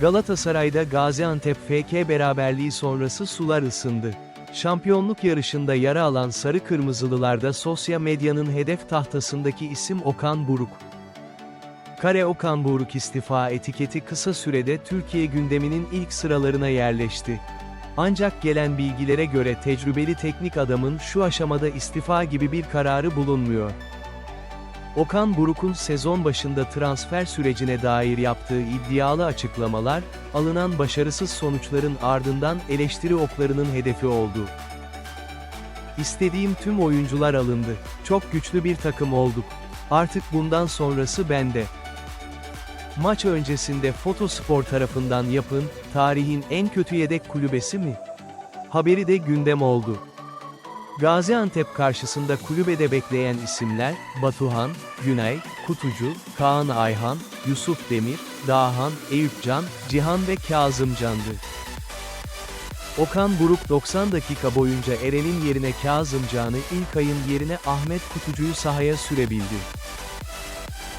Galatasaray'da Gaziantep FK beraberliği sonrası sular ısındı. Şampiyonluk yarışında yara alan Sarı Kırmızılılarda sosyal medyanın hedef tahtasındaki isim Okan Buruk. Kare Okan Buruk istifa etiketi kısa sürede Türkiye gündeminin ilk sıralarına yerleşti. Ancak gelen bilgilere göre tecrübeli teknik adamın şu aşamada istifa gibi bir kararı bulunmuyor. Okan Buruk'un sezon başında transfer sürecine dair yaptığı iddialı açıklamalar, alınan başarısız sonuçların ardından eleştiri oklarının hedefi oldu. İstediğim tüm oyuncular alındı. Çok güçlü bir takım olduk. Artık bundan sonrası bende. Maç öncesinde Fotospor tarafından yapın, tarihin en kötü yedek kulübesi mi? Haberi de gündem oldu. Gaziantep karşısında kulübede bekleyen isimler, Batuhan, Güney, Kutucu, Kaan Ayhan, Yusuf Demir, Dağhan, Eyüpcan, Cihan ve Kazımcan'dı. Okan Buruk 90 dakika boyunca Eren'in yerine Kazımcan'ı İlkay'ın yerine Ahmet Kutucu'yu sahaya sürebildi.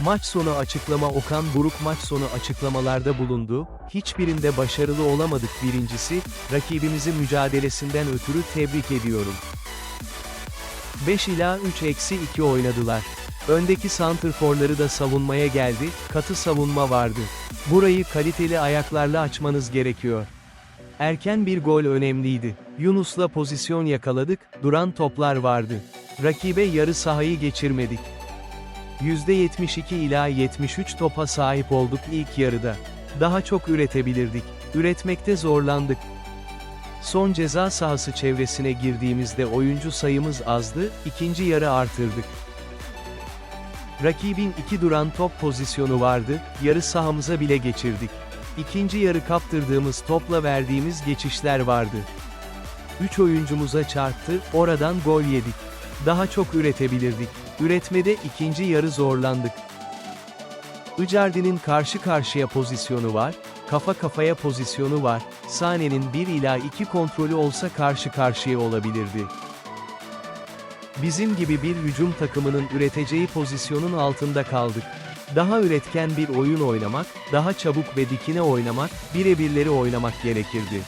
Maç sonu açıklama Okan Buruk maç sonu açıklamalarda bulundu, hiçbirinde başarılı olamadık birincisi, rakibimizi mücadelesinden ötürü tebrik ediyorum. 5 ila 3 eksi 2 oynadılar. Öndeki santrforları da savunmaya geldi, katı savunma vardı. Burayı kaliteli ayaklarla açmanız gerekiyor. Erken bir gol önemliydi. Yunus'la pozisyon yakaladık, duran toplar vardı. Rakibe yarı sahayı geçirmedik. %72 ila 73 topa sahip olduk ilk yarıda. Daha çok üretebilirdik. Üretmekte zorlandık. Son ceza sahası çevresine girdiğimizde oyuncu sayımız azdı, ikinci yarı artırdık. Rakibin iki duran top pozisyonu vardı, yarı sahamıza bile geçirdik. İkinci yarı kaptırdığımız topla verdiğimiz geçişler vardı. Üç oyuncumuza çarptı, oradan gol yedik. Daha çok üretebilirdik. Üretmede ikinci yarı zorlandık. Icardi'nin karşı karşıya pozisyonu var, kafa kafaya pozisyonu var, Sane'nin 1 ila 2 kontrolü olsa karşı karşıya olabilirdi. Bizim gibi bir hücum takımının üreteceği pozisyonun altında kaldık. Daha üretken bir oyun oynamak, daha çabuk ve dikine oynamak, birebirleri oynamak gerekirdi.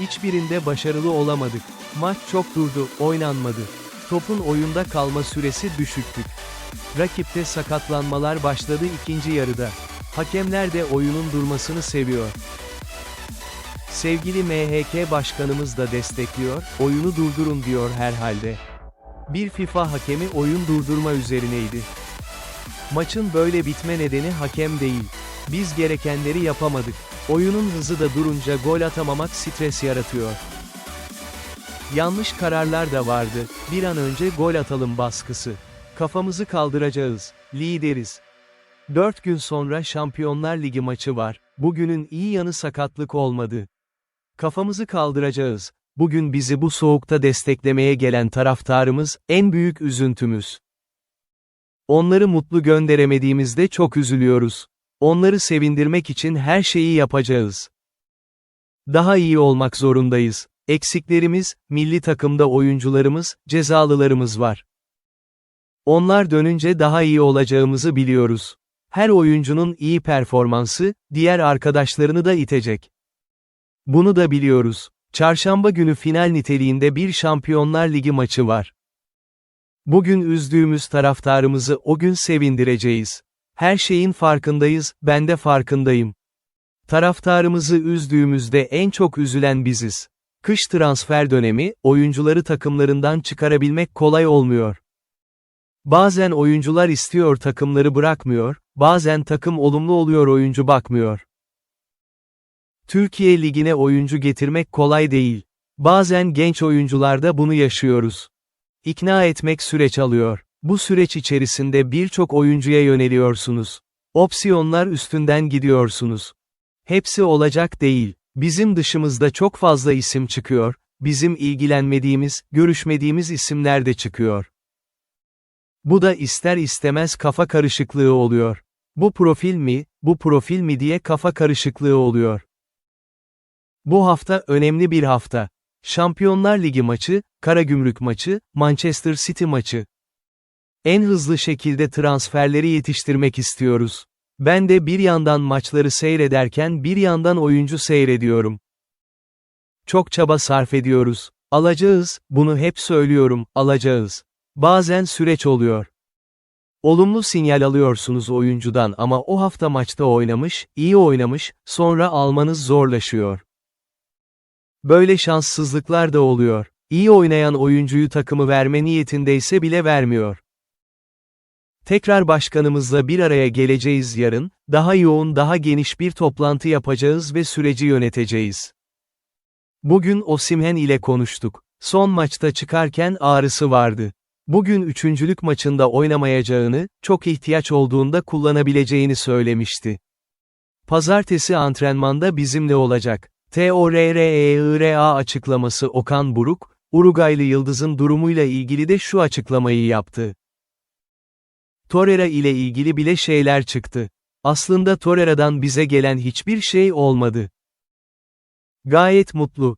Hiçbirinde başarılı olamadık. Maç çok durdu, oynanmadı. Topun oyunda kalma süresi düşüktü. Rakipte sakatlanmalar başladı ikinci yarıda. Hakemler de oyunun durmasını seviyor. Sevgili MHK başkanımız da destekliyor, oyunu durdurun diyor herhalde. Bir FIFA hakemi oyun durdurma üzerineydi. Maçın böyle bitme nedeni hakem değil. Biz gerekenleri yapamadık. Oyunun hızı da durunca gol atamamak stres yaratıyor. Yanlış kararlar da vardı, bir an önce gol atalım baskısı. Kafamızı kaldıracağız, lideriz. 4 gün sonra Şampiyonlar Ligi maçı var, bugünün iyi yanı sakatlık olmadı. Kafamızı kaldıracağız, bugün bizi bu soğukta desteklemeye gelen taraftarımız, en büyük üzüntümüz. Onları mutlu gönderemediğimizde çok üzülüyoruz. Onları sevindirmek için her şeyi yapacağız. Daha iyi olmak zorundayız. Eksiklerimiz, milli takımda oyuncularımız, cezalılarımız var. Onlar dönünce daha iyi olacağımızı biliyoruz. Her oyuncunun iyi performansı, diğer arkadaşlarını da itecek. Bunu da biliyoruz. Çarşamba günü final niteliğinde bir Şampiyonlar Ligi maçı var. Bugün üzdüğümüz taraftarımızı o gün sevindireceğiz. Her şeyin farkındayız, ben de farkındayım. Taraftarımızı üzdüğümüzde en çok üzülen biziz. Kış transfer dönemi, oyuncuları takımlarından çıkarabilmek kolay olmuyor. Bazen oyuncular istiyor takımları bırakmıyor, bazen takım olumlu oluyor oyuncu bakmıyor. Türkiye Ligi'ne oyuncu getirmek kolay değil. Bazen genç oyuncularda bunu yaşıyoruz. İkna etmek süreç alıyor. Bu süreç içerisinde birçok oyuncuya yöneliyorsunuz. Opsiyonlar üstünden gidiyorsunuz. Hepsi olacak değil. Bizim dışımızda çok fazla isim çıkıyor, bizim ilgilenmediğimiz, görüşmediğimiz isimler de çıkıyor. Bu da ister istemez kafa karışıklığı oluyor. Bu profil mi, bu profil mi diye kafa karışıklığı oluyor. Bu hafta önemli bir hafta. Şampiyonlar Ligi maçı, Karagümrük maçı, Manchester City maçı. En hızlı şekilde transferleri yetiştirmek istiyoruz. Ben de bir yandan maçları seyrederken bir yandan oyuncu seyrediyorum. Çok çaba sarf ediyoruz. Alacağız, bunu hep söylüyorum, alacağız. Bazen süreç oluyor. Olumlu sinyal alıyorsunuz oyuncudan ama o hafta maçta oynamış, iyi oynamış, sonra almanız zorlaşıyor. Böyle şanssızlıklar da oluyor. İyi oynayan oyuncuyu takımı verme niyetindeyse bile vermiyor. Tekrar başkanımızla bir araya geleceğiz yarın, daha yoğun daha geniş bir toplantı yapacağız ve süreci yöneteceğiz. Bugün Osimhen ile konuştuk. Son maçta çıkarken ağrısı vardı. Bugün üçüncülük maçında oynamayacağını, çok ihtiyaç olduğunda kullanabileceğini söylemişti. Pazartesi antrenmanda bizimle olacak. TORREIRA açıklaması Okan Buruk, Uruguaylı Yıldız'ın durumuyla ilgili de şu açıklamayı yaptı. Torreira ile ilgili bile şeyler çıktı. Aslında Torreira'dan bize gelen hiçbir şey olmadı. Gayet mutlu,